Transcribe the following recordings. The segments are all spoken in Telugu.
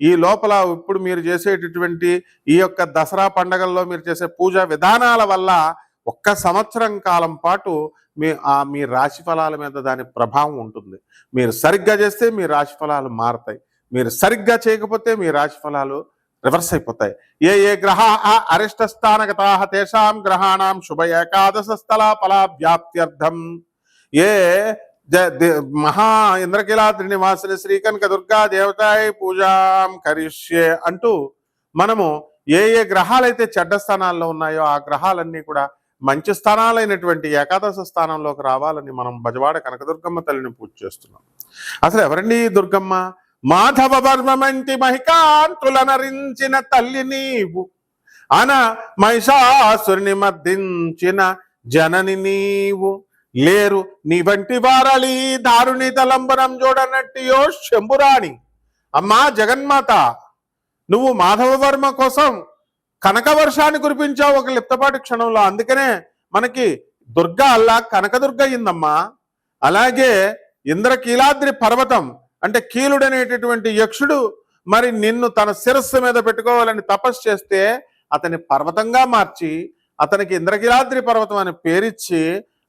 ఈ లోపల ఇప్పుడు మీరు చేసేటటువంటి ఈ యొక్క దసరా పండగల్లో మీరు చేసే పూజా విధానాల వల్ల ఒక్క సంవత్సరం కాలం పాటు మీ ఆ మీ రాశి ఫలాల మీద దాని ప్రభావం ఉంటుంది. మీరు సరిగ్గా చేస్తే మీ రాశి ఫలాలు మారుతాయి. మీరు సరిగ్గా చేయకపోతే మీ రాశి ఫలాలు రివర్స్ అయిపోతాయి. ఏ ఏ గ్రహ అరిష్ట స్థానగతా తేషాం గ్రహాణం శుభ ఏకాదశ స్థల ఫలాభ్యాప్త్యర్థం. ఏ మహా ఇంద్రకీలాద్రి శ్రీ శ్రీకనక దుర్గా దేవతాయ పూజాం కరిష్యే అంటూ మనము ఏ ఏ గ్రహాలైతే చెడ్డ స్థానాల్లో ఉన్నాయో ఆ గ్రహాలన్నీ కూడా మంచి స్థానాలైనటువంటి ఏకాదశ స్థానంలోకి రావాలని మనం బజవాడ కనకదుర్గమ్మ తల్లిని పూజ చేస్తున్నాం. అసలు ఎవరండి దుర్గమ్మ? మాధవ వర్మమంటి మంతి మహికాంతులనరించిన తల్లి నీవు. అన మహిషాసుని మర్దించిన జనని నీవు. లేరు నీ వంటి వారలి దారుని తలంబరం చూడనట్టియో శంభురాణి. అమ్మా జగన్మాత నువ్వు మాధవ వర్మ కోసం కనక వర్షాన్ని కురిపించావు ఒక లిప్తపాటి క్షణంలో. అందుకనే మనకి దుర్గా అల్లా కనకదుర్గ అయిందమ్మా. అలాగే ఇంద్రకీలాద్రి పర్వతం అంటే కీలుడనేటటువంటి యక్షుడు మరి నిన్ను తన శిరస్సు మీద పెట్టుకోవాలని తపస్సు చేస్తే అతని పర్వతంగా మార్చి అతనికి ఇంద్రకీలాద్రి పర్వతం అని పేరిచ్చి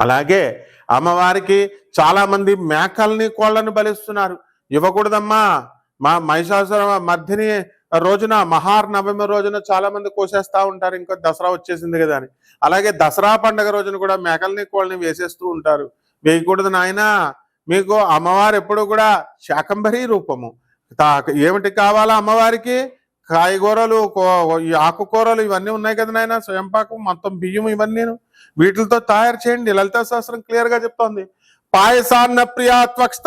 అలాగే అమ్మవారికి చాలామంది మేకల్ని కోళ్ళను బలిస్తున్నారు. ఇవ్వకూడదమ్మా. మా మహిషాసుర మధ్యని రోజున మహానవమి రోజున చాలా మంది ఉంటారు. ఇంకా దసరా వచ్చేసింది కదా అని. అలాగే దసరా పండగ రోజున కూడా మేకల్ని కోళ్ళని వేసేస్తూ ఉంటారు. వేయకూడదు నాయన. మీకు అమ్మవారు ఎప్పుడు కూడా శాకంబరీ రూపము. ఏమిటి కావాలా అమ్మవారికి? కాయగూరలు కో- ఈ ఆకుకూరలు ఇవన్నీ ఉన్నాయి కదా నాయన స్వయంపాకం మొత్తం బియ్యం ఇవన్నీ వీటితో తయారు చేయండి లలితా శాస్త్రం క్లియర్గా చెప్తోంది. పాయసాన్న ప్రియా త్వక్స్త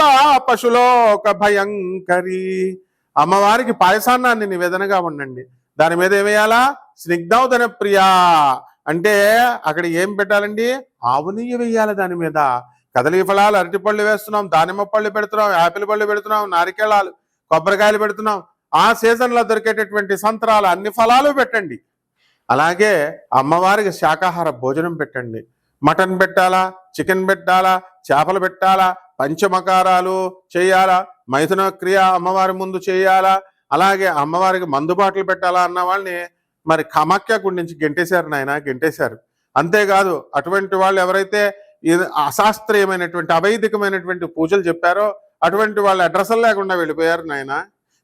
పశులోక భయంకరి. అమ్మవారికి పాయసాన్నాన్ని నివేదనగా ఉండండి. దాని మీద ఏమేయాలా? స్నిగ్ధౌదన ప్రియా. అంటే అక్కడ ఏం పెట్టాలండి? ఆవు నెయ్యి వేయాలి దాని మీద. కదలి ఫలాలు అరటిపళ్ళు వేస్తున్నాం దానిమ్మ పళ్ళు పెడుతున్నాం యాపిల్ పళ్ళు పెడుతున్నాం నారికేళాలు కొబ్బరికాయలు పెడుతున్నాం. ఆ సీజన్లో దొరికేటటువంటి సంతరాలు అన్ని ఫలాలు పెట్టండి. అలాగే అమ్మవారికి శాకాహార భోజనం పెట్టండి. మటన్ పెట్టాలా? చికెన్ పెట్టాలా? చేపలు పెట్టాలా? పంచమకారాలు చేయాలా? మైథున క్రియ అమ్మవారి ముందు చేయాలా? అలాగే అమ్మవారికి మందుబాట్లు పెట్టాలా అన్న వాళ్ళని మరి కమాఖ్య గుడి నుంచి గెంటేశారు నాయన గెంటేశారు. అంతేకాదు అటువంటి వాళ్ళు ఎవరైతే ఇది అశాస్త్రీయమైనటువంటి అవైదికమైనటువంటి పూజలు చెప్పారో అటువంటి వాళ్ళ అడ్రస్ లేకుండా వెళ్ళిపోయారు నాయన.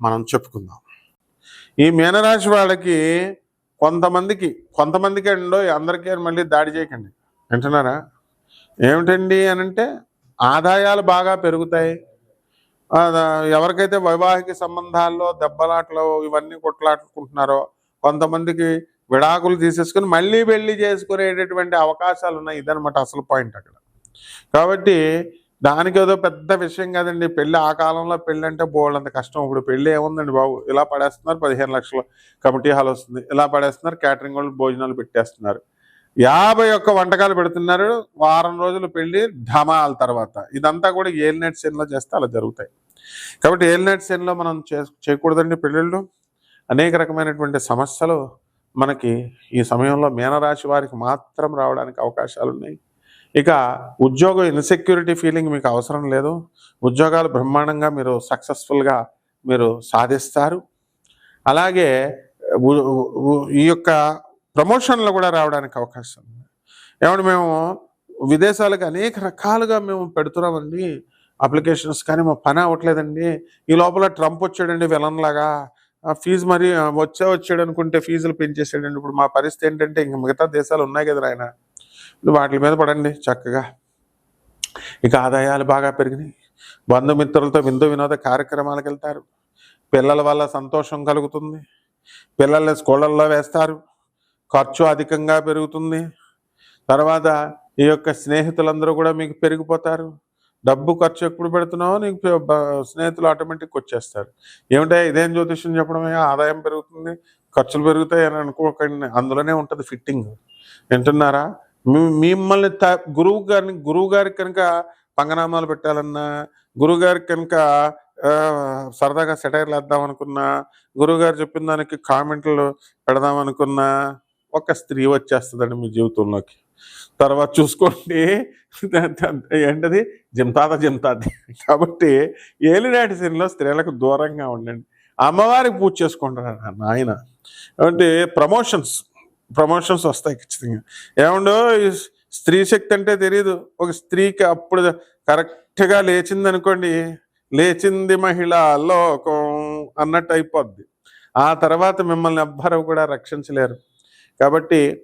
మనం చెప్పుకుందాం. ఈ మీనరాశి వాళ్ళకి కొంతమందికి కొంతమందికి అండో అందరికీ అని మళ్ళీ దాడి చేయకండి. వింటున్నారా? ఏమిటండి అని అంటే ఆదాయాలు బాగా పెరుగుతాయి. ఎవరికైతే వైవాహిక సంబంధాల్లో దెబ్బలాట్లు ఇవన్నీ కొట్లాడుకుంటున్నారో కొంతమందికి విడాకులు తీసేసుకుని మళ్ళీ పెళ్ళి చేసుకునేటటువంటి అవకాశాలు ఉన్నాయి ఇదనమాట అసలు పాయింట్ అక్కడ. కాబట్టి దానికి ఏదో పెద్ద విషయం కాదండి. పెళ్ళి ఆ కాలంలో పెళ్ళి అంటే బోల్డ్ కష్టం. ఇప్పుడు పెళ్ళి ఏముందండి బాబు? ఇలా పడేస్తున్నారు పదిహేను లక్షల. కమిటీ హాల్ వస్తుంది. ఇలా పడేస్తున్నారు క్యాటరింగ్ వాళ్ళు భోజనాలు పెట్టేస్తున్నారు. యాభై ఒక్క వంటకాలు పెడుతున్నారు. వారం రోజులు పెళ్ళి ఢమాల తర్వాత. ఇదంతా కూడా ఏలినెట్ సెన్లో చేస్తే అలా జరుగుతాయి. కాబట్టి ఏలినెట్ సెన్లో మనం చే చేయకూడదండి పెళ్ళిళ్ళు. అనేక రకమైనటువంటి సమస్యలు మనకి ఈ సమయంలో మీనరాశి వారికి మాత్రం రావడానికి అవకాశాలు ఉన్నాయి ఇక ఉద్యోగం ఇన్సెక్యూరిటీ ఫీలింగ్ మీకు అవసరం లేదు. ఉద్యోగాలు బ్రహ్మాండంగా మీరు సక్సెస్ఫుల్గా మీరు సాధిస్తారు. అలాగే ఈ యొక్క ప్రమోషన్లు కూడా రావడానికి అవకాశం ఉంది. ఏమంటే మేము విదేశాలకు అనేక రకాలుగా మేము పెడుతున్నామండి. అప్లికేషన్స్ కానీ మా పని అవ్వట్లేదండి. ఈ లోపల ట్రంప్ వచ్చాడండి విలన్ లాగా. ఫీజు మరి వచ్చే వచ్చాడు అనుకుంటే ఫీజులు పెంచేసాడండి. ఇప్పుడు మా పరిస్థితి ఏంటంటే ఇంక మిగతా దేశాలు ఉన్నాయి కదా ఆయన. వాటి మీద పడండి చక్కగా. ఇక ఆదాయాలు బాగా పెరిగినాయి. బంధుమిత్రులతో విందు వినోద కార్యక్రమాలకు వెళ్తారు. పిల్లల వల్ల సంతోషం కలుగుతుంది. పిల్లల్ని స్కూళ్ళల్లో వేస్తారు. ఖర్చు అధికంగా పెరుగుతుంది. తర్వాత ఈ యొక్క స్నేహితులందరూ కూడా మీకు పెరిగిపోతారు. డబ్బు ఖర్చు ఎప్పుడు పెడుతున్నావో నీకు స్నేహితులు ఆటోమేటిక్ వచ్చేస్తారు. ఏమిటో ఇదేం జ్యోతిష్యం చెప్పడమే? ఆదాయం పెరుగుతుంది ఖర్చులు పెరుగుతాయి అని అనుకోకండి. అందులోనే ఉంటుంది ఫిట్టింగ్. వింటున్నారా? మిమ్మల్ని త- గురువు గారిని గురువు గారికి కనుక పంగనామాలు పెట్టాలన్నా గురువు గారికి కనుక సరదాగా సెటైర్లు వేద్దాం అనుకున్నా గురువుగారు చెప్పిన దానికి కామెంట్లు పెడదాం అనుకున్నా ఒక స్త్రీ వచ్చేస్తుందండి మీ జీవితంలోకి. తర్వాత చూసుకోండి ఏంటది? జింతాత జింతాది. కాబట్టి ఏలినాటి శనిలో స్త్రీలకు దూరంగా ఉండండి. అమ్మవారికి పూజ చేసుకుంటారు నాయన. అంటే ప్రమోషన్స్ ప్రమోషన్స్ వస్తాయి ఖచ్చితంగా. ఏముండో స్త్రీ శక్తి అంటే తెలియదు ఒక స్త్రీకి అప్పుడు కరెక్ట్గా లేచింది అనుకోండి లేచింది మహిళ లోకం అన్నట్టు అయిపోద్ది. ఆ తర్వాత మిమ్మల్ని ఎవ్వరూ కూడా రక్షించలేరు. కాబట్టి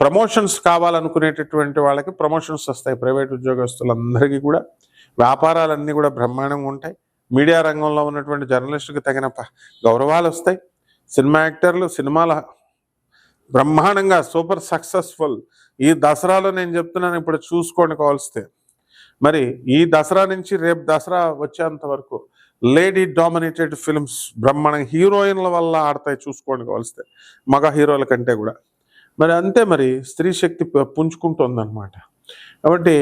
ప్రమోషన్స్ కావాలనుకునేటటువంటి వాళ్ళకి ప్రమోషన్స్ వస్తాయి. ప్రైవేట్ ఉద్యోగస్తులందరికీ కూడా. వ్యాపారాలన్నీ కూడా బ్రహ్మాండంగా ఉంటాయి. మీడియా రంగంలో ఉన్నటువంటి జర్నలిస్టుకి తగిన గౌరవాలు వస్తాయి. సినిమా యాక్టర్లు సినిమాల బ్రహ్మాండంగా సూపర్ సక్సెస్ఫుల్. ఈ దసరాలో నేను చెప్తున్నాను ఇప్పుడు చూసుకోండి కావాల్స్తే మరి ఈ దసరా నుంచి రేపు దసరా వచ్చేంత వరకు లేడీ డామినేటెడ్ ఫిల్మ్స్ బ్రహ్మాండంగా హీరోయిన్ల వల్ల ఆడతాయి చూసుకోండి కావలిస్తే మగ హీరోల కంటే కూడా. మరి అంతే మరి స్త్రీ శక్తి పుంజుకుంటుందన్నమాట. కాబట్టి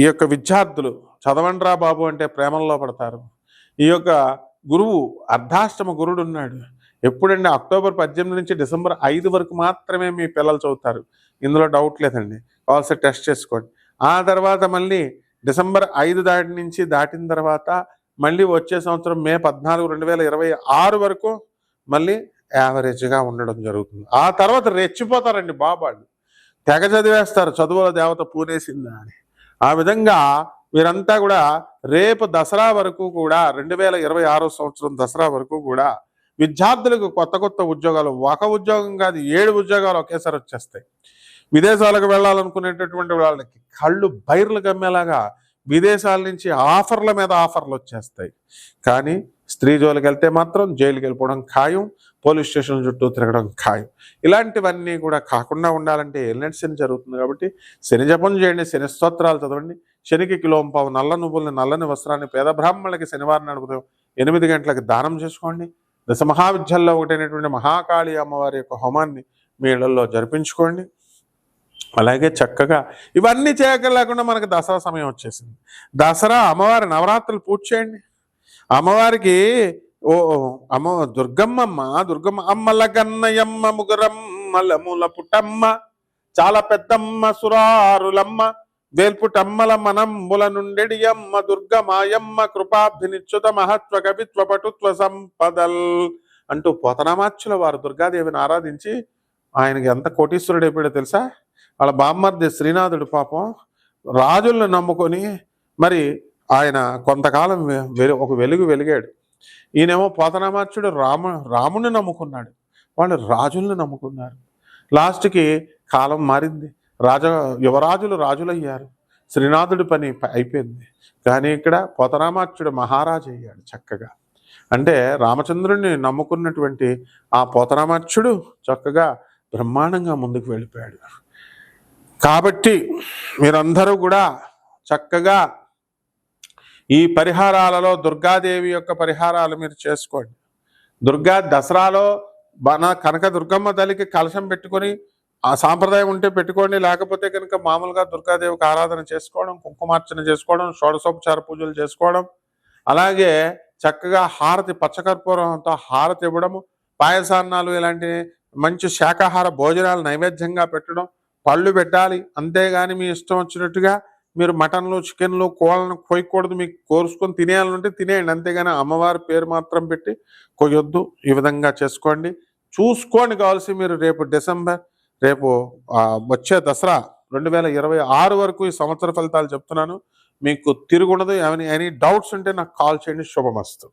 ఈ యొక్క విద్యార్థులు చదవండ్రా బాబు అంటే ప్రేమల్లో పడతారు. ఈ యొక్క గురువు అర్ధాష్టమ గురుడు ఉన్నాడు. ఎప్పుడండి అక్టోబర్ పద్దెనిమిది నుంచి డిసెంబర్ ఐదు వరకు మాత్రమే మీ పిల్లలు చదువుతారు. ఇందులో డౌట్ లేదండి. కావాల్సి టెస్ట్ చేసుకోండి. ఆ తర్వాత మళ్ళీ డిసెంబర్ ఐదు దాటి నుంచి దాటిన తర్వాత మళ్ళీ వచ్చే సంవత్సరం మే పద్నాలుగు రెండు వేల ఇరవై ఆరు వరకు మళ్ళీ యావరేజ్గా ఉండడం జరుగుతుంది. ఆ తర్వాత రెచ్చిపోతారండి బాబాళ్ళు. తెగ చదివేస్తారు. చదువుల దేవత పూనేసిందా అని. ఆ విధంగా వీరంతా కూడా రేపు దసరా వరకు కూడా రెండు వేల ఇరవై ఆరో సంవత్సరం దసరా వరకు కూడా విద్యార్థులకు కొత్త కొత్త ఉద్యోగాలు ఒక ఉద్యోగం కాదు ఏడు ఉద్యోగాలు ఒకేసారి వచ్చేస్తాయి. విదేశాలకు వెళ్ళాలనుకునేటటువంటి వాళ్ళకి కళ్ళు బైర్లు గమ్మేలాగా విదేశాల నుంచి ఆఫర్ల మీద ఆఫర్లు వచ్చేస్తాయి. కానీ స్త్రీ జోలికి వెళ్తే మాత్రం జైలుకి వెళ్ళిపోవడం ఖాయం పోలీస్ స్టేషన్ చుట్టూ తిరగడం ఖాయం. ఇలాంటివన్నీ కూడా కాకుండా ఉండాలంటే ఎల్నెట్ శని జరుగుతుంది కాబట్టి శని జపం చేయండి శని స్తోత్రాలు చదవండి. శనికి కిలోం పావు నల్ల నువ్వుల్ని నల్లని వస్త్రాన్ని పేద బ్రాహ్మణులకి శనివారం నడుపుతాం ఎనిమిది గంటలకు దానం చేసుకోండి. దశ మహావిద్యల్లో ఒకటైనటువంటి మహాకాళి అమ్మవారి యొక్క హోమాన్ని మీ ఇళ్ళలో జరిపించుకోండి. అలాగే చక్కగా ఇవన్నీ చేయగలేకుండా మనకు దసరా సమయం వచ్చేసింది. దసరా అమ్మవారి నవరాత్రులు పూజ చేయండి. అమ్మవారికి ఓ అమ్మ దుర్గమ్మమ్మ దుర్గమ్మ అమ్మల గన్నయమ్మ ముగురమ్మల పుట్టమ్మ చాలా పెద్దమ్మ సురారులమ్మ వేల్పుటమ్మల మనంబుల నుండెడి అమ్మ దుర్గమాయమ్మ కృపాభినిచ్యుత మహత్వ కవిత్వ పటుత్వ సంపదల్ అంటూ పోతనామాచ్యుల వారు దుర్గాదేవిని ఆరాధించి ఆయనకి ఎంత కోటీశ్వరుడు అయిపోయాడో తెలుసా? వాళ్ళ బామ్మర్ది శ్రీనాథుడు పాపం రాజులను నమ్ముకొని మరి ఆయన కొంతకాలం వెలు- ఒక వెలుగు వెలిగాడు. ఈయనేమో పోతనామాచ్యుడు రాము రాముని నమ్ముకున్నాడు. వాళ్ళు రాజుల్ని నమ్ముకున్నారు. లాస్ట్కి కాలం మారింది. రాజ యువరాజులు రాజులయ్యారు. శ్రీనాథుడి పని అయిపోయింది. కానీ ఇక్కడ పోతరామాచ్యుడు మహారాజు అయ్యాడు చక్కగా. అంటే రామచంద్రుడిని నమ్ముకున్నటువంటి ఆ పోతరామాచ్యుడు చక్కగా బ్రహ్మాండంగా ముందుకు వెళ్ళిపోయాడు. కాబట్టి మీరందరూ కూడా చక్కగా ఈ పరిహారాలలో దుర్గాదేవి యొక్క పరిహారాలు మీరు చేసుకోండి. దుర్గా దసరాలో మన కనక దుర్గమ్మ తల్లికి కలశం పెట్టుకొని ఆ సాంప్రదాయం ఉంటే పెట్టుకోండి. లేకపోతే కనుక మామూలుగా దుర్గాదేవికి ఆరాధన చేసుకోవడం కుంకుమార్చన చేసుకోవడం షోడశోపచార పూజలు చేసుకోవడం అలాగే చక్కగా హారతి పచ్చకర్పూరంతో హారతి ఇవ్వడము పాయసాన్నాలు ఇలాంటి మంచి శాకాహార భోజనాలు నైవేద్యంగా పెట్టడం పళ్ళు పెట్టాలి. అంతేగాని మీ ఇష్టం వచ్చినట్టుగా మీరు మటన్లు చికెన్లు కోళ్ళను కోయకూడదు మీకు కోరుసుకొని తినేయాలంటే తినేయండి. అంతేగాని అమ్మవారి పేరు మాత్రం పెట్టి కొయ్యొద్దు. ఈ విధంగా చేసుకోండి. చూసుకోండి కావాల్సి మీరు రేపు డిసెంబర్ రేపు వచ్చే దసరా రెండు వేల ఇరవై ఆరు వరకు ఈ సంవత్సర ఫలితాలు చెప్తున్నాను. మీకు తిరుగుండదు ఏమైనా ఎనీ డౌట్స్ ఉంటే నాకు కాల్ చేయండి. శుభమస్తు.